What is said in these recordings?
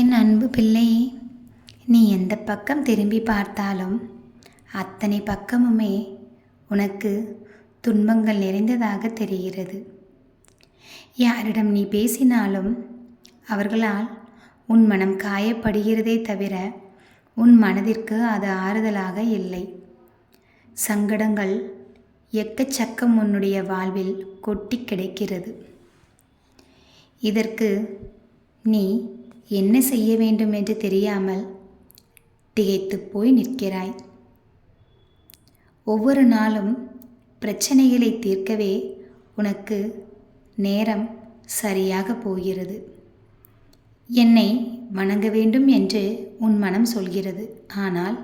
என் அன்பு பிள்ளையே நீ எந்த பக்கம் திரும்பி பார்த்தாலும் அத்தனை பக்கமுமே உனக்கு துன்பங்கள் நிறைந்ததாக தெரிகிறது. யாரிடம் நீ பேசினாலும் அவர்களால் உன் மனம் காயப்படுகிறதே தவிர உன் மனதிற்கு அது ஆறுதலாக இல்லை. சங்கடங்கள் எக்கச்சக்கம் உன்னுடைய வாழ்வில் கொட்டி கிடைக்கிறது. இதற்கு நீ என்ன செய்ய வேண்டும் என்று தெரியாமல் திகைத்து போய் நிற்கிறாய். ஒவ்வொரு நாளும் பிரச்சனைகளை தீர்க்கவே உனக்கு நேரம் சரியாக போகிறது. என்னை வணங்க வேண்டும் என்று உன் மனம் சொல்கிறது. ஆனால்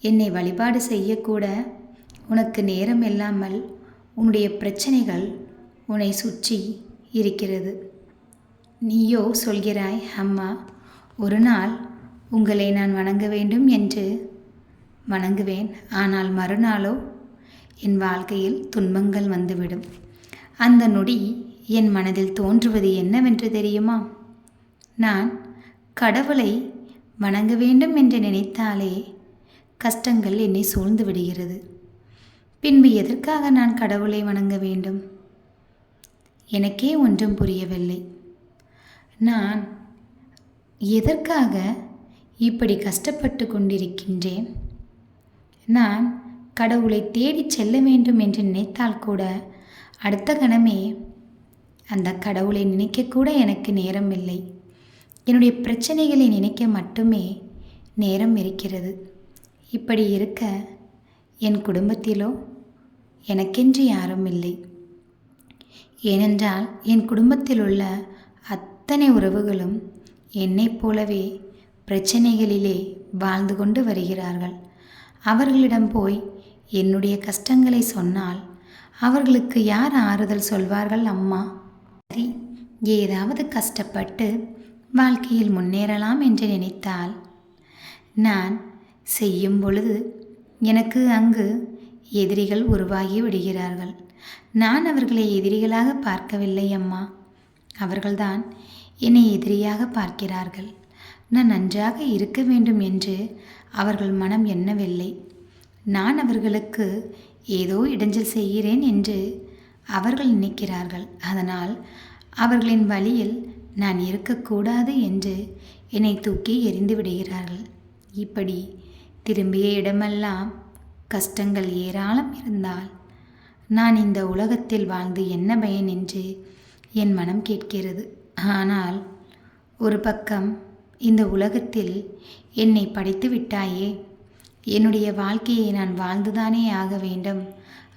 என்னை வழிபாடு செய்யக்கூட உனக்கு நேரம் இல்லாமல் உன்னுடைய பிரச்சனைகள் உன்னை சுற்றி இருக்கிறது. நீயோ சொல்கிறாய் அம்மா ஒரு நாள் உங்களை நான் வணங்க வேண்டும் என்று. வணங்குவேன் ஆனால் மறுநாளோ? என் வாழ்க்கையில் துன்பங்கள் வந்துவிடும். அந்த நொடி என் மனதில் தோன்றுவது என்னவென்று தெரியுமா? நான் கடவுளை வணங்க வேண்டும் என்று நினைத்தாலே கஷ்டங்கள் என்னை சூழ்ந்து விடுகிறது. பின்பு எதற்காக நான் கடவுளை வணங்க வேண்டும்? எனக்கே ஒன்றும் புரியவில்லை. நான் எதற்காக இப்படி கஷ்டப்பட்டு கொண்டிருக்கின்றேன்? நான் கடவுளை தேடிச் செல்ல வேண்டும் என்று நினைத்தால் கூட அடுத்த கணமே அந்த கடவுளை நினைக்கக்கூட எனக்கு நேரம் இல்லை. என்னுடைய பிரச்சனைகளை நினைக்க மட்டுமே நேரம் இருக்கிறது. இப்படி இருக்க என் குடும்பத்திலோ எனக்கென்று யாரும் இல்லை. ஏனென்றால் என் குடும்பத்தில் உள்ள அத் அத்தனை உறவுகளும் என்னைப் போலவே பிரச்சனைகளிலே வாழ்ந்து கொண்டு வருகிறார்கள். அவர்களிடம் போய் என்னுடைய கஷ்டங்களை சொன்னால் அவர்களுக்கு யார் ஆறுதல் சொல்வார்கள் அம்மா? சரி ஏதாவது கஷ்டப்பட்டு வாழ்க்கையில் முன்னேறலாம் என்று நினைத்தால் நான் செய்யும் பொழுது எனக்கு அங்கு எதிரிகள் உருவாகி விடுகிறார்கள். நான் அவர்களை எதிரிகளாக பார்க்கவில்லை அம்மா. அவர்கள்தான் என்னை எதிரியாக பார்க்கிறார்கள். நான் நன்றாக இருக்க வேண்டும் என்று அவர்கள் மனம் எண்ணவில்லை. நான் அவர்களுக்கு ஏதோ இடைஞ்சல் செய்கிறேன் என்று அவர்கள் நினைக்கிறார்கள். அதனால் அவர்களின் வழியில் நான் இருக்கக்கூடாது என்று என்னை தூக்கி எறிந்து விடுகிறார்கள். இப்படி திரும்பிய இடமெல்லாம் கஷ்டங்கள் ஏராளம் இருந்தால் நான் இந்த உலகத்தில் வாழ்ந்து என்ன பயன் என்று என் மனம் கேட்கிறது. ஆனால் ஒரு பக்கம் இந்த உலகத்தில் என்னை படைத்து விட்டாயே. என்னுடைய வாழ்க்கையை நான் வாழ்ந்துதானே ஆக வேண்டும்.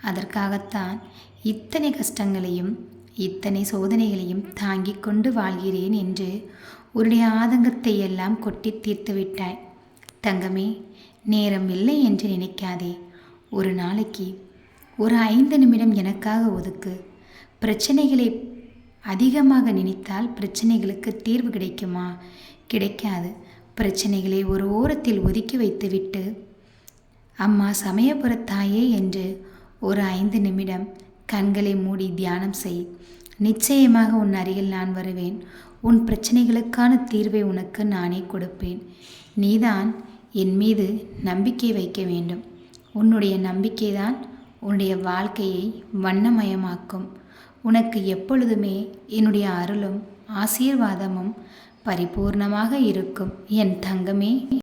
அதற்காகத்தான் இத்தனை கஷ்டங்களையும் இத்தனை சோதனைகளையும் தாங்கிக் கொண்டு வாழ்கிறேன் என்று உன்னுடைய ஆதங்கத்தை எல்லாம் கொட்டி தீர்த்து விட்டாய். தங்கமே நேரம் இல்லை என்று நினைக்காதே. ஒரு நாளைக்கு ஒரு ஐந்து நிமிடம் எனக்காக ஒதுக்கு. பிரச்சனைகளை அதிகமாக நினைத்தால் பிரச்சனைகளுக்கு தீர்வு கிடைக்குமா? கிடைக்காது. பிரச்சனைகளை ஒரு ஓரத்தில் ஒதுக்கி வைத்துவிட்டு அம்மா சமயபுரத்தாயே என்று ஒரு ஐந்து நிமிடம் கண்களை மூடி தியானம் செய். நிச்சயமாக உன் அருகில் நான் வருவேன். உன் பிரச்சனைகளுக்கான தீர்வை உனக்கு நானே கொடுப்பேன். நீதான் என் மீது நம்பிக்கை வைக்க வேண்டும். உன்னுடைய நம்பிக்கைதான் உன்னுடைய வாழ்க்கையை வண்ணமயமாக்கும். உனக்கு எப்பொழுதுமே என்னுடைய அருளும் ஆசீர்வாதமும் பரிபூர்ணமாக இருக்கும். என் தங்கமே.